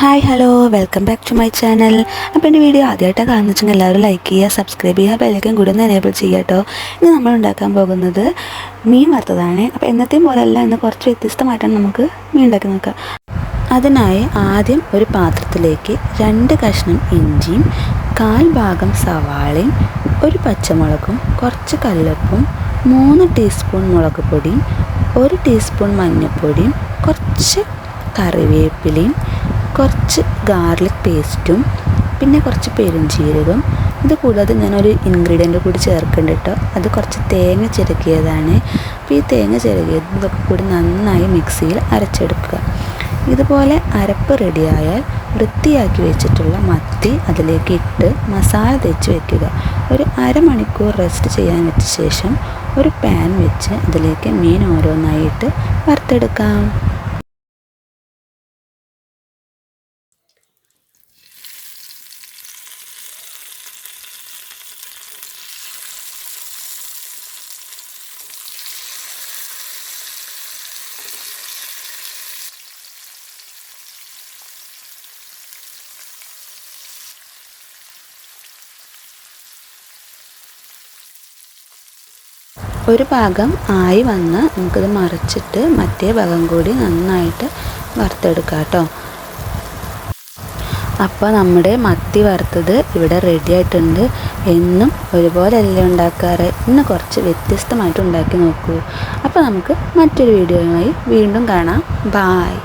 Hi hello welcome back to my channel അപ്പോൾ എന്റെ video ആദ്യമായിട്ടാണ് കാണുന്നത് വെച്ചാൽ എല്ലാവരും ലൈക്ക് ചെയ്യുക സബ്സ്ക്രൈബ് ചെയ്യുക ബെല്ലൈക്കൻ കൂടി ഒന്ന് എനേബിൾ ചെയ്യുക കേട്ടോ ഇന്ന് നമ്മൾ ഉണ്ടാക്കാൻ പോകുന്നത് മീൻ വറുത്തതാണ്. അപ്പോൾ എന്നത്തെയും പോലെയല്ല ഇന്ന് കുറച്ച് വ്യത്യസ്തമായിട്ടാണ് നമുക്ക് മീൻ ഉണ്ടാക്കി നോക്കുക അതിനായി ആദ്യം ഒരു പാത്രത്തിലേക്ക് രണ്ട് കഷ്ണം ഇഞ്ചിയും കാൽ ഭാഗം സവാളയും ഒരു പച്ചമുളകും കുറച്ച് കല്ലപ്പും മൂന്ന് ടീസ്പൂൺ മുളക് പൊടിയും ഒരു ടീസ്പൂൺ മഞ്ഞൾപ്പൊടിയും കുറച്ച് കറിവേപ്പിലയും കുറച്ച് ഗാർലിക് പേസ്റ്റും പിന്നെ കുറച്ച് പെരുംജീരകം. ഇത് കൂടാതെ ഞാനൊരു ഇൻഗ്രീഡിയന്റ് കൂടി ചേർക്കുന്നുണ്ട് കേട്ടോ അത് കുറച്ച് തേങ്ങ ചിരകിയതാണ്. അപ്പോൾ ഈ തേങ്ങ ചിരകിയത് ഇതൊക്കെ കൂടി നന്നായി മിക്സിയിൽ അരച്ചെടുക്കുക. ഇതുപോലെ അരപ്പ് റെഡിയായാൽ വൃത്തിയാക്കി വെച്ചിട്ടുള്ള മത്തി അതിലേക്ക് ഇട്ട് മസാല തേച്ച് വെക്കുക. ഒരു അരമണിക്കൂർ റെസ്റ്റ് ചെയ്യാൻ വെച്ച ശേഷം ഒരു പാൻ വെച്ച് അതിലേക്ക് മീൻ ഓരോന്നായിട്ട് വറുത്തെടുക്കാം. ഒരു ഭാഗം ആയി വന്ന് നമുക്കിത് മറിച്ചിട്ട് മറ്റേ ഭാഗം കൂടി നന്നായിട്ട് വറുത്തെടുക്കാം കേട്ടോ. അപ്പോൾ നമ്മുടെ മത്തി വറുത്തത് ഇവിടെ റെഡി ആയിട്ടുണ്ട്. എന്നും ഒരുപോലെയല്ലേ ഉണ്ടാക്കാറ്? ഇന്ന് കുറച്ച് വ്യത്യസ്തമായിട്ട് ഉണ്ടാക്കി നോക്കൂ. അപ്പോൾ നമുക്ക് മറ്റൊരു വീഡിയോയുമായി വീണ്ടും കാണാം. ബായ്